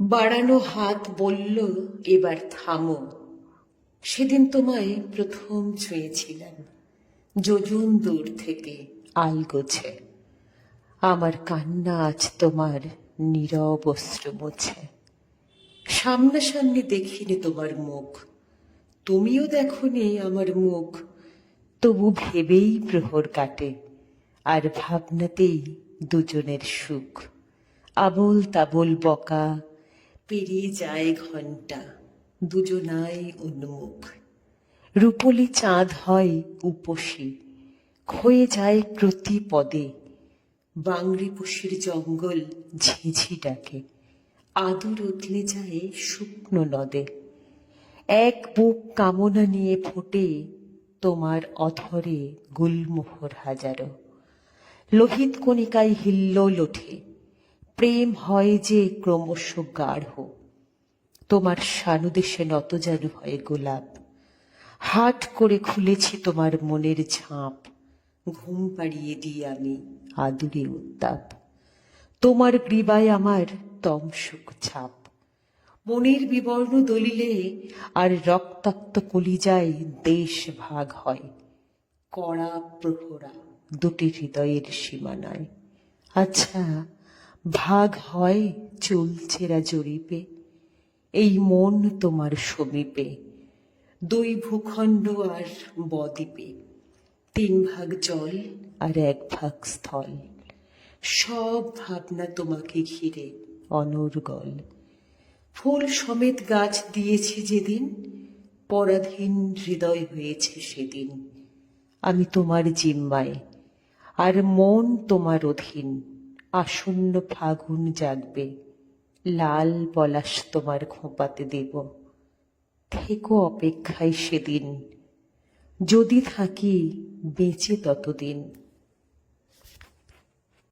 বাড়ানো হাত বলল, এবার থামো। সেদিন তোমায় প্রথম ছুঁয়েছিলাম যোজন দূর থেকে আলগোছে। আমার কান্না আজ তোমার নীরব অশ্রু মুছে। সামনাসামনি দেখিনি তোমার মুখ। তুমিও দেখনি আমার মুখ। তবু ভেবেই প্রহর কাটে, আর ভাবনাতেই দুজনের সুখ। আবল তাবল বকা পেরিয়ে যায় ঘণ্টা দুজনাই উন্মুখ। রূপলি চাঁদ হয় উপসী, ক্ষয়ে যায় প্রতি পদে বাংরি পুষির জঙ্গল ঝিঝি ডাকে, আদর উতলে যায় শুকনো নদে। এক বুক কামনা নিয়ে ফোটে তোমার অধরে গুলমোহর হাজারো। লোহিত কণিকায় হিল্লোল ওঠে প্রেম হয় যে ক্রমশ গাঢ়। তোমার সানুদেশে নত যেন হয় গোলাপ। হাট করে খুলেছি তোমার মনের ঝাঁপ। ঘুম পাড়িয়ে দিই আমি আদুরে উত্তাপ। তোমার গ্রীবায় আমার তমসুক ছাপ। মনের বিবর্ণ দলিলে আর রক্তাক্ত কলিজায় দেশ ভাগ হয়। কড়া প্রহরা দুটি হৃদয়ের সীমানায়। আচ্ছা ভাগ হয় চলছেরা জরিপে, এই মন তোমার সমীপে। দুই ভূখণ্ড আর বদ্বীপে, তিন ভাগ জল আর এক ভাগ স্থল। সব ভাবনা তোমাকে ঘিরে অনর্গল। ফুল সমেত গাছ দিয়েছি যেদিন, পরাধীন হৃদয় হয়েছে সেদিন। আমি তোমার জিম্মায়, আর মন তোমার অধীন। আসন্ন ফাগুন জাগবে। লাল পলাশ তোমার খোঁপাতে দেব। থেকো অপেক্ষায় সেদিন। যদি থাকি বেঁচে ততদিন।